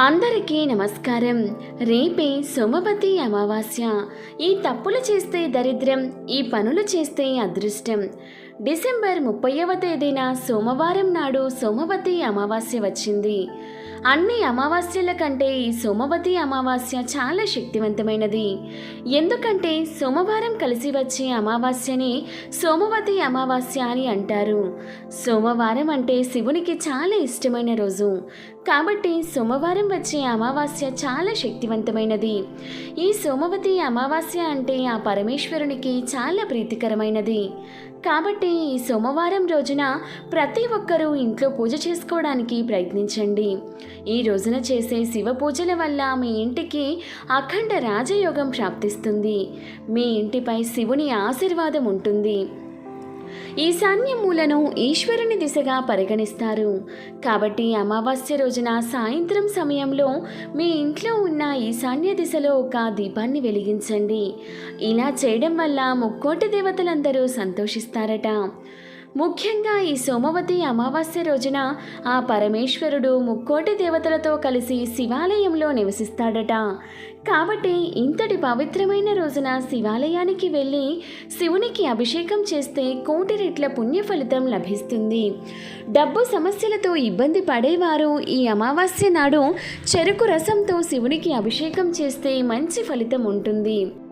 అందరికీ నమస్కారం. రేపే సోమవతి అమావాస్య. ఈ తప్పులు చేస్తే దరిద్రం ఈ పనులు చేస్తే అదృష్టం. డిసెంబర్ ముప్పైవ తేదీన సోమవారం నాడు సోమవతి అమావాస్య వచ్చింది. అన్ని అమావాస్యల కంటే ఈ సోమవతి అమావాస్య చాలా శక్తివంతమైనది. ఎందుకంటే సోమవారం కలిసి వచ్చే అమావాస్యని సోమవతి అమావాస్య అని అంటారు. సోమవారం అంటే శివునికి చాలా ఇష్టమైన రోజు. కాబట్టి సోమవారం వచ్చే అమావాస్య చాలా శక్తివంతమైనది. ఈ సోమవతి అమావాస్య అంటే ఆ పరమేశ్వరునికి చాలా ప్రీతికరమైనది. కాబట్టి ఈ సోమవారం రోజున ప్రతి ఒక్కరూ ఇంట్లో పూజ చేసుకోవడానికి ప్రయత్నించండి. ఈ రోజున చేసే శివ పూజల వల్ల మీ ఇంటికి అఖండ రాజయోగం ప్రాప్తిస్తుంది. మీ ఇంటిపై శివుని ఆశీర్వాదం ఉంటుంది. ఈశాన్య మూలను ఈశ్వరుని దిశగా పరిగణిస్తారు. కాబట్టి అమావాస్య రోజున సాయంత్రం సమయంలో మీ ఇంట్లో ఉన్న ఈశాన్య దిశలో ఒక దీపాన్ని వెలిగించండి. ఇలా చేయడం వల్ల ముక్కోటి దేవతలందరూ సంతోషిస్తారట. ముఖ్యంగా ఈ సోమవతి అమావాస్య రోజున ఆ పరమేశ్వరుడు ముక్కోటి దేవతలతో కలిసి శివాలయంలో నివసిస్తాడట. కాబట్టి ఇంతటి పవిత్రమైన రోజున శివాలయానికి వెళ్ళి శివునికి అభిషేకం చేస్తే కోటి రెట్ల పుణ్య ఫలితం లభిస్తుంది. డబ్బు సమస్యలతో ఇబ్బంది పడేవారు ఈ అమావాస్య నాడు చెరుకు రసంతో శివునికి అభిషేకం చేస్తే మంచి ఫలితం ఉంటుంది.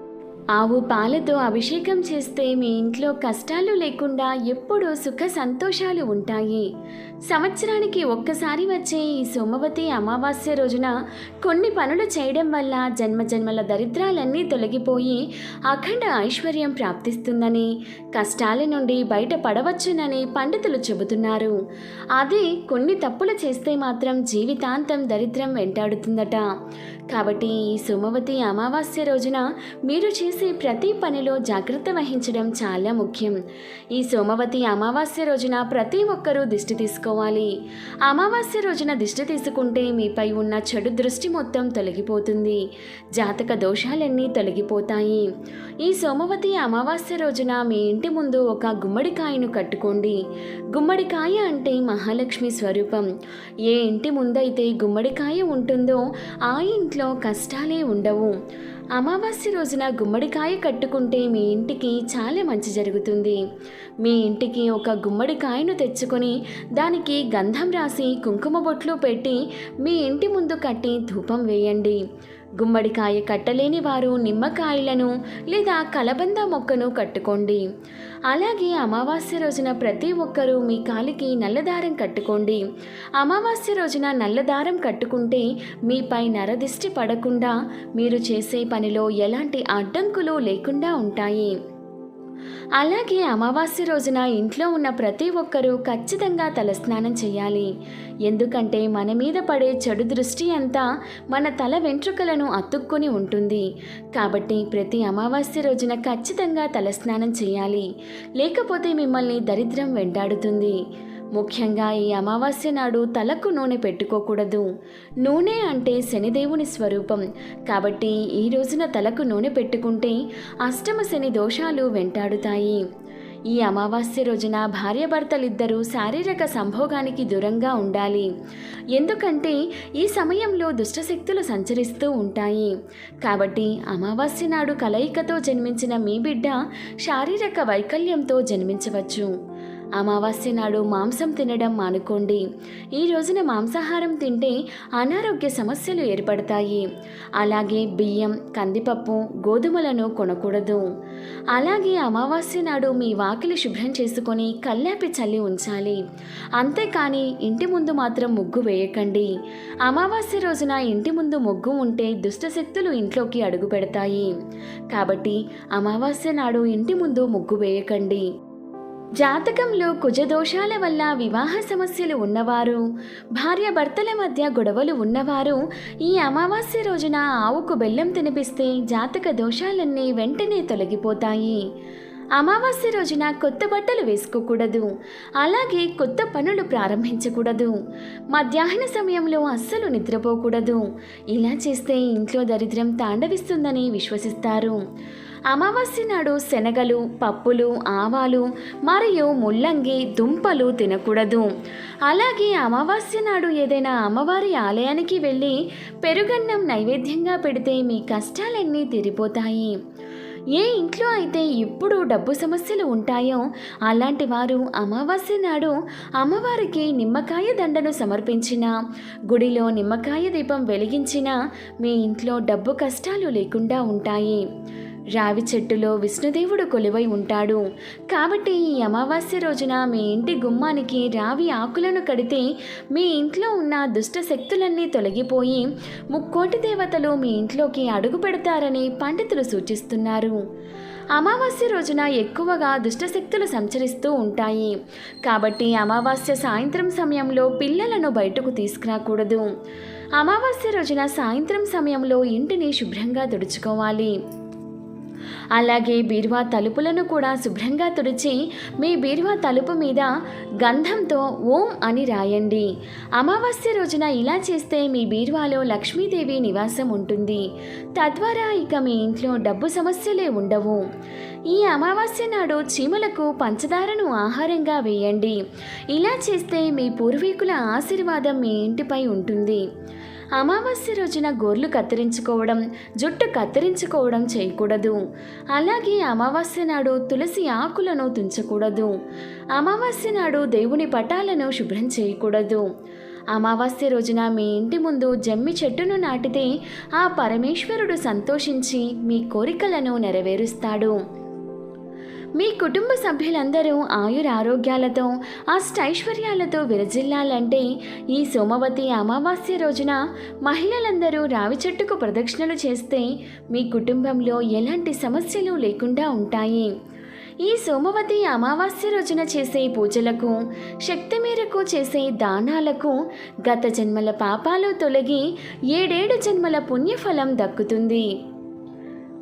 ఆవు పాలతో అభిషేకం చేస్తే మీ ఇంట్లో కష్టాలు లేకుండా ఎప్పుడూ సుఖ సంతోషాలు ఉంటాయి. సంవత్సరానికి ఒక్కసారి వచ్చే ఈ సోమవతి అమావాస్య రోజున కొన్ని పనులు చేయడం వల్ల జన్మ జన్మల దరిద్రాలన్నీ తొలగిపోయి అఖండ ఐశ్వర్యం ప్రాప్తిస్తుందని కష్టాల నుండి బయటపడవచ్చునని పండితులు చెబుతున్నారు. అదే కొన్ని తప్పులు చేస్తే మాత్రం జీవితాంతం దరిద్రం వెంటాడుతుందట. కాబట్టి ఈ సోమవతి అమావాస్య రోజున మీరు చేసే ప్రతి పనిలో జాగ్రత్త వహించడం చాలా ముఖ్యం. ఈ సోమవతి అమావాస్య రోజున ప్రతి ఒక్కరూ దిష్టి తీసుకోవాలి. అమావాస్య రోజున దిష్టి తీసుకుంటే మీపై ఉన్న చెడు దృష్టి మొత్తం తొలగిపోతుంది. జాతక దోషాలన్నీ తొలగిపోతాయి. ఈ సోమవతి అమావాస్య రోజున మీ ఇంటి ముందు ఒక గుమ్మడికాయను కట్టుకోండి. గుమ్మడికాయ అంటే మహాలక్ష్మి స్వరూపం. ఏ ఇంటి ముందైతే గుమ్మడికాయ ఉంటుందో ఆ ఇంట్లో కష్టాలే ఉండవు. అమావాస్య రోజున గుమ్మడికాయ కట్టుకుంటే మీ ఇంటికి చాలా మంచి జరుగుతుంది. మీ ఇంటికి ఒక గుమ్మడికాయను తెచ్చుకొని దానికి గంధం రాసి కుంకుమ బొట్లు పెట్టి మీ ఇంటి ముందు కట్టి ధూపం వేయండి. గుమ్మడికాయ కట్టలేని వారు నిమ్మకాయలను లేదా కలబంద మొక్కను కట్టుకోండి. అలాగే అమావాస్య రోజున ప్రతి ఒక్కరూ మీ కాలికి నల్లదారం కట్టుకోండి. అమావాస్య రోజున నల్లదారం కట్టుకుంటే మీపై నరదిష్టి పడకుండా మీరు చేసే పనిలో ఎలాంటి అడ్డంకులు లేకుండా ఉంటాయి. అలాగే అమావాస్య రోజున ఇంట్లో ఉన్న ప్రతి ఒక్కరూ ఖచ్చితంగా తలస్నానం చేయాలి. ఎందుకంటే మన మీద పడే చెడు దృష్టి అంతా మన తల వెంట్రుకలను అతుక్కొని ఉంటుంది. కాబట్టి ప్రతి అమావాస్య రోజున ఖచ్చితంగా తలస్నానం చేయాలి. లేకపోతే మిమ్మల్ని దరిద్రం వెంటాడుతుంది. ముఖ్యంగా ఈ అమావాస్య నాడు తలకు నూనె పెట్టుకోకూడదు. నూనె అంటే శనిదేవుని స్వరూపం. కాబట్టి ఈ రోజున తలకు నూనె పెట్టుకుంటే అష్టమ శని దోషాలు వెంటాడుతాయి. ఈ అమావాస్య రోజున భార్యాభర్తలిద్దరూ శారీరక సంభోగానికి దూరంగా ఉండాలి. ఎందుకంటే ఈ సమయంలో దుష్టశక్తులు సంచరిస్తూ ఉంటాయి. కాబట్టి అమావాస్య నాడు కలయికతో జన్మించిన మీ బిడ్డ శారీరక వైకల్యంతో జన్మించవచ్చు. అమావాస్య నాడు మాంసం తినడం మానుకోండి. ఈ రోజున మాంసాహారం తింటే అనారోగ్య సమస్యలు ఏర్పడతాయి. అలాగే బియ్యం కందిపప్పు గోధుమలను కొనకూడదు. అలాగే అమావాస్య నాడు మీ వాకిలి శుభ్రం చేసుకొని కల్లాపి చల్లి ఉంచాలి. అంతేకాని ఇంటి ముందు మాత్రం ముగ్గు వేయకండి. అమావాస్య రోజున ఇంటి ముందు ముగ్గు ఉంటే దుష్టశక్తులు ఇంట్లోకి అడుగు పెడతాయి. కాబట్టి అమావాస్య నాడు ఇంటి ముందు ముగ్గు వేయకండి. జాతకంలో కుజదోషాల వల్ల వివాహ సమస్యలు ఉన్నవారు భార్యాభర్తల మధ్య గొడవలు ఉన్నవారు ఈ అమావాస్య రోజున ఆవుకు బెల్లం తినిపిస్తే జాతక దోషాలన్నీ వెంటనే తొలగిపోతాయి. అమావాస్య రోజున కొత్త బట్టలు వేసుకోకూడదు. అలాగే కొత్త పనులు ప్రారంభించకూడదు. మధ్యాహ్న సమయంలో అస్సలు నిద్రపోకూడదు. ఇలా చేస్తే ఇంట్లో దరిద్రం తాండవిస్తుందని విశ్వసిస్తారు. అమావాస్య నాడు శనగలు పప్పులు ఆవాలు మరియు ముల్లంగి దుంపలు తినకూడదు. అలాగే అమావాస్య నాడు ఏదైనా అమ్మవారి ఆలయానికి వెళ్ళి పెరుగన్నం నైవేద్యంగా పెడితే మీ కష్టాలన్నీ తీరిపోతాయి. ఏ ఇంట్లో అయితే ఎప్పుడు డబ్బు సమస్యలు ఉంటాయో అలాంటి వారు అమావాస్య నాడు అమ్మవారికి నిమ్మకాయ దండను సమర్పించిన గుడిలో నిమ్మకాయ దీపం వెలిగించిన మీ ఇంట్లో డబ్బు కష్టాలు లేకుండా ఉంటాయి. రావి చెట్టులో విష్ణుదేవుడు కొలువై ఉంటాడు. కాబట్టి ఈ అమావాస్య రోజున మీ ఇంటి గుమ్మానికి రావి ఆకులను కడితే మీ ఇంట్లో ఉన్న దుష్ట శక్తులన్నీ తొలగిపోయి ముక్కోటి దేవతలు మీ ఇంట్లోకి అడుగు పెడతారని పండితులు సూచిస్తున్నారు. అమావాస్య రోజున ఎక్కువగా దుష్టశక్తులు సంచరిస్తూ ఉంటాయి. కాబట్టి అమావాస్య సాయంత్రం సమయంలో పిల్లలను బయటకు తీసుకురాకూడదు. అమావాస్య రోజున సాయంత్రం సమయంలో ఇంటిని శుభ్రంగా తుడుచుకోవాలి. అలాగే బీరువా తలుపులను కూడా శుభ్రంగా తుడిచి మీ బీరువా తలుపు మీద గంధంతో ఓం అని రాయండి. అమావాస్య రోజున ఇలా చేస్తే మీ బీరువాలో లక్ష్మీదేవి నివాసం ఉంటుంది. తద్వారా ఇక మీ ఇంట్లో డబ్బు సమస్యలే ఉండవు. ఈ అమావాస్య నాడు చీమలకు పంచదారను ఆహారంగా వేయండి. ఇలా చేస్తే మీ పూర్వీకుల ఆశీర్వాదం మీ ఇంటిపై ఉంటుంది. అమావాస్య రోజున గోర్లు కత్తిరించుకోవడం జుట్టు కత్తిరించుకోవడం చేయకూడదు. అలాగే అమావాస్య నాడు తులసి ఆకులను తుంచకూడదు. అమావాస్య నాడు దేవుని పటాలను శుభ్రం చేయకూడదు. అమావాస్య రోజున మీ ఇంటి ముందు జమ్మి చెట్టును నాటితే ఆ పరమేశ్వరుడు సంతోషించి మీ కోరికలను నెరవేరుస్తాడు. మీ కుటుంబ సభ్యులందరూ ఆయుర ఆరోగ్యాలతో అష్టైశ్వర్యాలతో విరజిల్లాలంటే ఈ సోమవతి అమావాస్య రోజున మహిళలందరూ రావి చెట్టుకు ప్రదక్షిణలు చేస్తే మీ కుటుంబంలో ఎలాంటి సమస్యలు లేకుండా ఉంటాయి. ఈ సోమవతి అమావాస్య రోజున చేసే పూజలకు శక్తి మేరకు చేసే దానాలకు గత జన్మల పాపాలు తొలగి ఏడేడు జన్మల పుణ్యఫలం దక్కుతుంది.